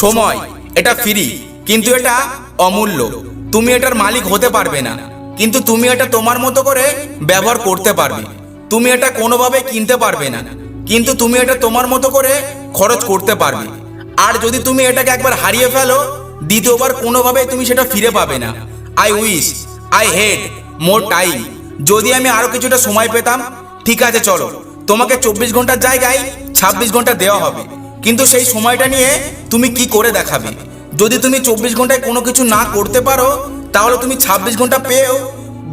সময়, এটা ফ্রি, কিন্তু এটা অমূল্য। তুমি এটার মালিক হতে পারবে না। কিন্তু তুমি এটা তোমার মতো করে ব্যবহার করতে পারবে। তুমি এটা কোনোভাবে কিনতে পারবে না। কিন্তু তুমি এটা তোমার মতো করে খরচ করতে পারবে। আর যদি তুমি এটাকে একবার হারিয়ে ফেলো, দ্বিতীয়বার কোনোভাবে তুমি সেটা ফিরে পাবে না। I wish I had more time যদি আমি আরও কিছুটা সময় পেতাম, ঠিক আছে, চলো। তোমাকে চব্বিশ ঘণ্টার জায়গায় ছাব্বিশ ঘণ্টা দেওয়া হবে। কিন্তু সেই সময়টা নিয়ে তুমি কি করে দেখাবে? যদি তুমি চব্বিশ ঘন্টায় কোনো কিছু না করতে পারো, তাহলে তুমি ছাব্বিশ ঘণ্টা পেয়েও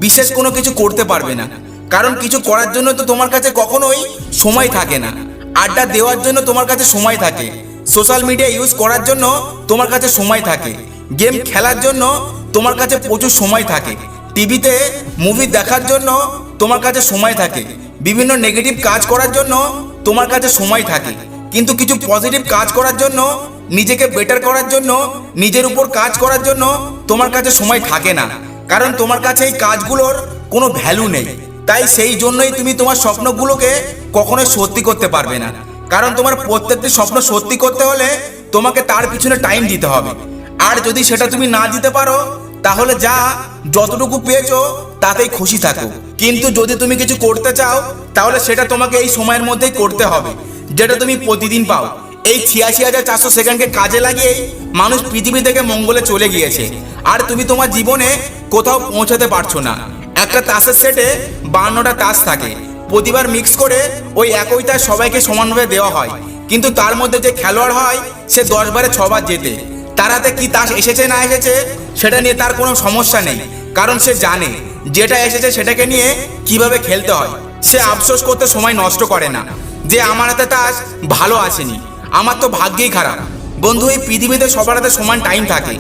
বিশেষ কোনো কিছু করতে পারবে না। কারণ কিছু করার জন্য তো তোমার কাছে কখনোই সময় থাকে না। আড্ডা দেওয়ার জন্য তোমার কাছে সময় থাকে। সোশ্যাল মিডিয়া ইউজ করার জন্য তোমার কাছে সময় থাকে। গেম খেলার জন্য তোমার কাছে প্রচুর সময় থাকে। টিভিতে মুভি দেখার জন্য তোমার কাছে সময় থাকে। বিভিন্ন নেগেটিভ কাজ করার জন্য তোমার কাছে সময় থাকে। কিন্তু কিছু পজিটিভ কাজ করার জন্য, নিজেকে বেটার করার জন্য, নিজের উপর কাজ করার জন্য তোমার কাছে সময় থাকে না। কারণ তোমার কাছে এই কাজগুলোর কোনো ভ্যালু নেই। তাই সেই জন্যই তুমি তোমার স্বপ্নগুলোকে কখনোই সত্যি করতে পারবে না। কারণ তোমার প্রত্যেকটি স্বপ্ন সত্যি করতে হলে তোমাকে তার পিছনে টাইম দিতে হবে। আর যদি সেটা তুমি না দিতে পারো, তাহলে যা যতটুকু পেয়েছ, তাতেই খুশি থাকো। কিন্তু যদি তুমি কিছু করতে চাও, তাহলে সেটা তোমাকে এই সময়ের মধ্যেই করতে হবে। যেটা তুমি প্রতিদিন পাও। এই ছিয়াশি হাজার চারশো সেকেন্ডকে কাজে লাগিয়েই মানুষ পৃথিবী থেকে মঙ্গলে চলে গিয়েছে। আর তুমি তোমার জীবনে কোথাও পৌঁছাতে পারছ না। একটা তাসের সেটে বান্নটা তাস থাকে। প্রতিবার মিক্স করে ওই একই তাস সবাইকে সমানভাবে দেওয়া হয়। কিন্তু তার মধ্যে যে খেলোয়াড় হয়, সে দশ বারে ছবার জেতে। তার হাতে কি তাস এসেছে না এসেছে, সেটা নিয়ে তার কোনো সমস্যা নেই। কারণ সে জানে, যেটা এসেছে সেটাকে নিয়ে কীভাবে খেলতে হয়। সে আফসোস করতে সময় নষ্ট করে না। যে আমার হাতে তাস ভালো আসেনি। আমার তো ভাগ্যেই খারাপ। বন্ধু, এই পৃথিবীতে সবার হাতে সমান টাইম থাকে।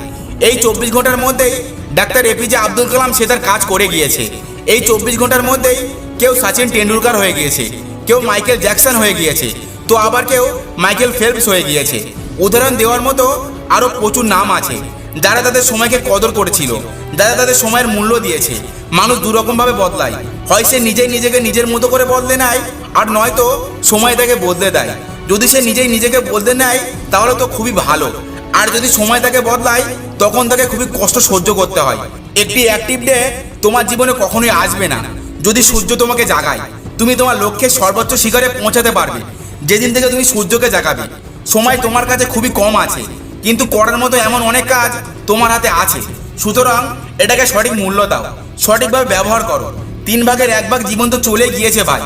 এই চব্বিশ ঘণ্টার মধ্যেই ডাক্তার এপিজে আব্দুল কালাম সে তার কাজ করে গিয়েছে। এই চব্বিশ ঘণ্টার মধ্যেই কেউ সচিন টেন্ডুলকার হয়ে গিয়েছে। কেউ মাইকেল জ্যাকসন হয়ে গিয়েছে। তো আবার কেউ মাইকেল ফেলপস হয়ে গিয়েছে। উদাহরণ দেওয়ার মতো আরও প্রচুর নাম আছে। যারা তাদের সময়কে কদর করেছিল। যারা তাদের সময়ের মূল্য দিয়েছে। মানুষ দুরকমভাবে বদলায়। হয় সে নিজেই নিজেকে নিজের মতো করে বদলে নেয়, আর নয়তো সময় তাকে বদলে দেয়। যদি সে নিজেই নিজেকে বদলে নেয়, তাহলে তো খুবই ভালো। আর যদি সময় তাকে বদলায়, তখন তাকে খুবই কষ্ট সহ্য করতে হয়। একটি অ্যাক্টিভ ডে তোমার জীবনে কখনোই আসবে না। যদি সূর্য তোমাকে জাগায়, তুমি তোমার লক্ষ্যে সর্বোচ্চ শিখরে পৌঁছাতে পারবে। যেদিন থেকে তুমি সূর্যকে জাগাবে, সময় তোমার কাছে খুবই কম আছে। কিন্তু করার মতো এমন অনেক কাজ তোমার হাতে আছে। সুতরাং এটাকে সঠিক মূল্য দাও, সঠিকভাবে ব্যবহার করো। তিন ভাগের এক ভাগ জীবন তো চলে গিয়েছে ভাই।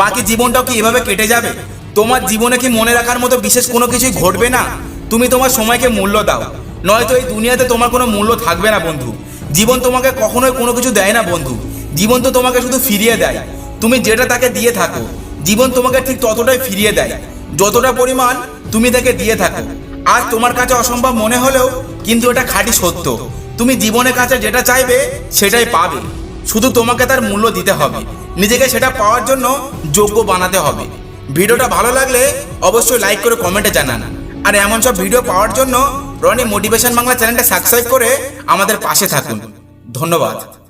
বাকি জীবনটাও কি এভাবে কেটে যাবে? তোমার জীবনে কি মনে রাখার মতো বিশেষ কোনো কিছুই ঘটবে না? তুমি তোমার সময়কে মূল্য দাও। নয়তো এই দুনিয়াতে তোমার কোনো মূল্য থাকবে না, বন্ধু। জীবন তোমাকে কখনোই কোনো কিছু দেয় না, বন্ধু। জীবন তো তোমাকে শুধু ফিরিয়ে দেয়। তুমি যেটা তাকে দিয়ে থাকো, জীবন তোমাকে ঠিক ততটাই ফিরিয়ে দেয়। যতটা পরিমাণ তুমি তাকে দিয়ে থাকো। আজ তোমার কাছে অসম্ভব মনে হলেও কিন্তু এটা খাঁটি সত্য। তুমি জীবনের কাছে যেটা চাইবে, সেটাই পাবে। শুধু তোমাকে তার মূল্য দিতে হবে। নিজেকে সেটা পাওয়ার জন্য যোগ্য বানাতে হবে। ভিডিওটা ভালো লাগলে অবশ্যই লাইক করে কমেন্টে জানান। আর এমন সব ভিডিও পাওয়ার জন্য রনি মোটিভেশন বাংলা চ্যানেলটা সাবস্ক্রাইব করে আমাদের পাশে থাকুন। ধন্যবাদ।